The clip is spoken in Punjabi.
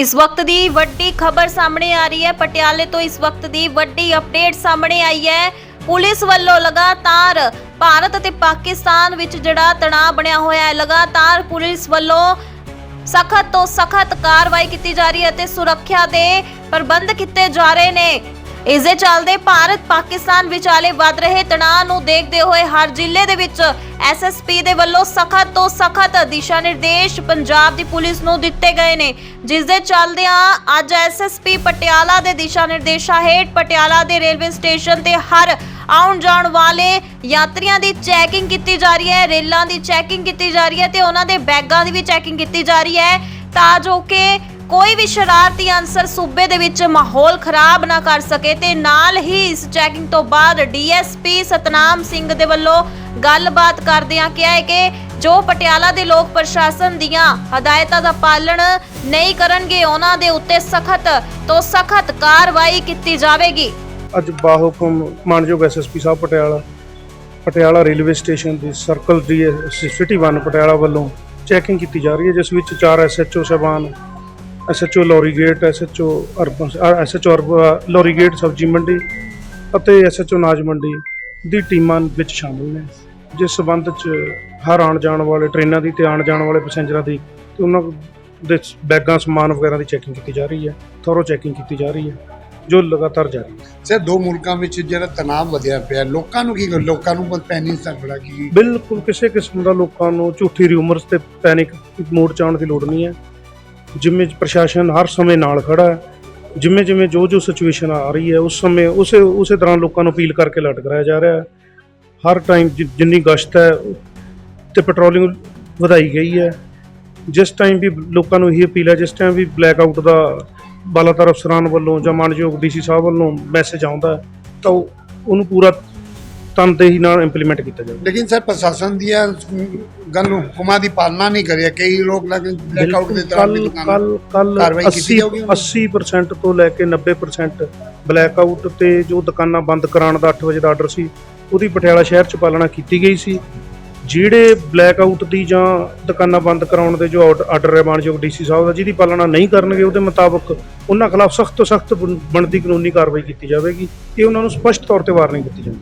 ਇਸ ਵਕਤ ਦੀ ਵੱਡੀ ਖਬਰ ਸਾਹਮਣੇ ਆ ਰਹੀ ਹੈ। ਪਟਿਆਲੇ ਤੋਂ ਇਸ ਵਕਤ ਦੀ ਵੱਡੀ ਅਪਡੇਟ ਸਾਹਮਣੇ ਆਈ ਹੈ। ਪੁਲਿਸ ਵੱਲੋਂ ਲਗਾਤਾਰ ਭਾਰਤ ਅਤੇ ਪਾਕਿਸਤਾਨ ਵਿੱਚ ਜਿਹੜਾ ਤਣਾਅ ਬਣਿਆ ਹੋਇਆ ਹੈ, ਲਗਾਤਾਰ ਪੁਲਿਸ ਵੱਲੋਂ ਸਖਤ ਤੋਂ ਸਖਤ ਕਾਰਵਾਈ ਕੀਤੀ ਜਾ ਰਹੀ ਹੈ ਅਤੇ ਸੁਰੱਖਿਆ ਦੇ ਪ੍ਰਬੰਧ ਕੀਤੇ ਜਾ ਰਹੇ ਨੇ। ਇਸ ਦੇ ਚੱਲਦੇ ਭਾਰਤ ਪਾਕਿਸਤਾਨ ਵਿਚਾਲੇ ਵੱਧ ਰਹੇ ਤਣਾਅ ਨੂੰ ਦੇਖਦੇ ਹੋਏ ਹਰ ਜ਼ਿਲ੍ਹੇ ਦੇ ਵਿੱਚ ਐਸਐਸਪੀ ਦੇ ਵੱਲੋਂ ਸਖਤ ਤੋਂ ਸਖਤ ਦਿਸ਼ਾ ਨਿਰਦੇਸ਼ ਪੰਜਾਬ ਦੀ ਪੁਲਿਸ ਨੂੰ ਦਿੱਤੇ ਗਏ ਨੇ। ਜਿਸ ਦੇ ਚੱਲਦਿਆਂ ਅੱਜ ਐਸਐਸਪੀ ਪਟਿਆਲਾ ਦੇ ਦਿਸ਼ਾ ਨਿਰਦੇਸ਼ਾਂ ਹੇਠ ਪਟਿਆਲਾ ਦੇ ਰੇਲਵੇ ਸਟੇਸ਼ਨ ਤੇ ਹਰ ਆਉਣ ਜਾਣ ਵਾਲੇ ਯਾਤਰੀਆਂ ਦੀ ਚੈਕਿੰਗ ਕੀਤੀ ਜਾ ਰਹੀ ਹੈ, ਰੇਲਾਂ ਦੀ ਚੈਕਿੰਗ ਕੀਤੀ ਜਾ ਰਹੀ ਹੈ ਤੇ ਉਹਨਾਂ ਦੇ ਬੈਗਾਂ ਦੀ ਵੀ ਚੈਕਿੰਗ ਕੀਤੀ ਜਾ ਰਹੀ ਹੈ ਤਾਂ ਜੋ ਕਿ ਕੋਈ ਵੀ ਸ਼ਰਾਰਤੀ ਅਨਸਰ ਸੂਬੇ ਦੇ ਵਿੱਚ ਮਾਹੌਲ ਖਰਾਬ ਨਾ ਕਰ ਸਕੇ ਤੇ ਨਾਲ ਹੀ ਇਸ ਚੈਕਿੰਗ ਤੋਂ ਬਾਅਦ ਡੀਐਸਪੀ ਸਤਨਾਮ ਸਿੰਘ ਦੇ ਵੱਲੋਂ ਗੱਲਬਾਤ ਕਰਦਿਆਂ ਕਿਹਾ ਹੈ ਕਿ ਜੋ ਪਟਿਆਲਾ ਦੇ ਲੋਕ ਪ੍ਰਸ਼ਾਸਨ ਦੀਆਂ ਹਦਾਇਤਾਂ ਦਾ ਪਾਲਣ ਨਹੀਂ ਕਰਨਗੇ, ਉਹਨਾਂ ਦੇ ਉੱਤੇ ਸਖਤ ਤੋਂ ਸਖਤ ਕਾਰਵਾਈ ਕੀਤੀ ਜਾਵੇਗੀ। ਅੱਜ ਬਾਹੁਕਮ ਮਾਨਯੋਗ ਐਸਐਸਪੀ ਸਾਹਿਬ ਪਟਿਆਲਾ ਪਟਿਆਲਾ ਰੇਲਵੇ ਸਟੇਸ਼ਨ ਦੀ ਸਰਕਲ ਦੀ ਸਿਟੀ 1 ਪਟਿਆਲਾ ਵੱਲੋਂ ਚੈਕਿੰਗ ਕੀਤੀ ਜਾ ਰਹੀ ਹੈ, ਜਿਸ ਵਿੱਚ ਚਾਰ ਐਸਐਚਓ ਸਾਹਿਬਾਨ SHO Lahori gate SHO urban SHO Lahori gate ਸਬਜੀ ਮੰਡੀ ਅਤੇ ਐਸਐਚਓ ਨਾਜ ਮੰਡੀ ਦੀ ਟੀਮਾਂ ਵਿੱਚ ਸ਼ਾਮਲ ਨੇ। ਜਿਸ ਸਬੰਧ ਚ ਹਰ ਆਉਣ ਜਾਣ ਵਾਲੇ ਟ੍ਰੇਨਾਂ ਦੀ ਤੇ ਆਉਣ ਜਾਣ ਵਾਲੇ ਪੈਸੇਂਜਰਾਂ ਦੀ ਤੇ ਉਹਨਾਂ ਦੇ ਬੈਗਾਂ ਸਮਾਨ ਵਗੈਰਾ ਦੀ ਚੈਕਿੰਗ ਕੀਤੀ ਜਾ ਰਹੀ ਹੈ। ਥੋਰੋ ਚੈਕਿੰਗ ਕੀਤੀ ਜਾ ਰਹੀ ਹੈ ਜੋ ਲਗਾਤਾਰ ਜਾਰੀ ਹੈ। ਸਰ ਦੋ ਮੁਲਕਾਂ ਵਿੱਚ ਜਿਹੜਾ ਤਣਾਅ ਵਧਿਆ ਪਿਆ ਲੋਕਾਂ ਨੂੰ ਕੀ ਲੋਕਾਂ ਨੂੰ ਪੈਨਿਕ ਸਰਬੜਾ ਕੀ? ਬਿਲਕੁਲ ਕਿਸੇ ਕਿਸਮ ਦਾ ਲੋਕਾਂ ਨੂੰ ਝੂਠੀ ਰਿਊਮਰਸ ਤੇ ਪੈਨਿਕ ਮੋਡ ਚ ਆਉਣ ਦੀ ਲੋੜ ਨਹੀਂ ਹੈ। ਜਿਵੇਂ ਪ੍ਰਸ਼ਾਸਨ ਹਰ ਸਮੇਂ ਨਾਲ ਖੜਾ ਹੈ, ਜਿਵੇਂ ਜਿਵੇਂ ਜੋ ਜੋ ਸਿਚੁਏਸ਼ਨ ਆ ਰਹੀ ਹੈ, ਉਸ ਸਮੇਂ ਉਸੇ ਉਸੇ ਤਰ੍ਹਾਂ ਲੋਕਾਂ ਨੂੰ ਅਪੀਲ ਕਰਕੇ ਅਲਰਟ ਕਰਾਇਆ ਜਾ ਰਿਹਾ ਹੈ। ਹਰ ਟਾਈਮ ਜਿੰਨੀ ਗਸ਼ਤ ਹੈ, ਤੇ ਪੈਟਰੋਲਿੰਗ ਵਧਾਈ ਗਈ ਹੈ। ਜਿਸ ਟਾਈਮ ਵੀ ਲੋਕਾਂ ਨੂੰ ਇਹ ਅਪੀਲ ਹੈ, ਜਿਸ ਟਾਈਮ ਵੀ ਬਲੈਕ ਆਊਟ ਦਾ ਬਾਲਾਤਰ ਅਫਸਰਾਂ ਵੱਲੋਂ ਜਾਂ ਮਾਨਯੋਗ ਡੀਸੀ ਸਾਹਿਬ ਵੱਲੋਂ ਮੈਸੇਜ ਆਉਂਦਾ ਤਾਂ ਉਹਨੂੰ ਪੂਰਾ ਤਨਦੇਹੀ ਨਾਲ ਇੰਪਲੀਮੈਂਟ ਕੀਤਾ ਜਾਵੇ। ਲੇਕਿਨ ਸਰ ਪ੍ਰਸ਼ਾਸਨ ਦੀਆਂ ਗੱਲ ਹੁਕਮਾਂ ਦੀ ਪਾਲਣਾ ਨਹੀਂ ਕਰਿਆ। ਕਈ ਲੋਕ ਲੇਕਿਨ ਬਲੈਕਆਊਟ ਦੇ ਦੌਰਾਨ ਵੀ ਦੁਕਾਨਾਂ ਕੱਲ ਕੱਲ ਕਾਰਵਾਈ ਕੀਤੀ 80 ਜਾਊਗੀ ਉਹਨਾਂ 80% ਤੋਂ ਲੈ ਕੇ 90% ਬਲੈਕ ਆਊਟ ਤੇ ਜੋ ਦੁਕਾਨਾਂ ਬੰਦ ਕਰਾਉਣ ਦਾ 8 ਵਜੇ ਦਾ ਆਰਡਰ ਸੀ ਉਹਦੀ ਪਟਿਆਲਾ ਸ਼ਹਿਰ ਚ ਪਾਲਣਾ ਕੀਤੀ ਗਈ ਸੀ। ਜਿਹੜੇ ਬਲੈਕ ਆਊਟ ਦੀ ਜਾਂ ਦੁਕਾਨਾਂ ਬੰਦ ਕਰਾਉਣ ਦੇ ਜੋ ਆਰਡਰ ਹੈ ਮਾਨਯੋਗ ਡੀਸੀ ਸਾਹਿਬ ਦਾ ਜਿਹਦੀ ਪਾਲਣਾ ਨਹੀਂ ਕਰਨਗੇ ਉਹਦੇ ਮੁਤਾਬਕ ਉਹਨਾਂ ਖਿਲਾਫ ਸਖਤ ਤੋਂ ਸਖਤ ਬਣਦੀ ਕਾਨੂੰਨੀ ਕਾਰਵਾਈ ਕੀਤੀ ਜਾਵੇਗੀ। ਇਹ ਉਹਨਾਂ ਨੂੰ ਸਪਸ਼ਟ ਤੌਰ ਤੇ ਵਾਰਨਿੰਗ ਦਿੱਤੀ ਜਾਵੇਗੀ।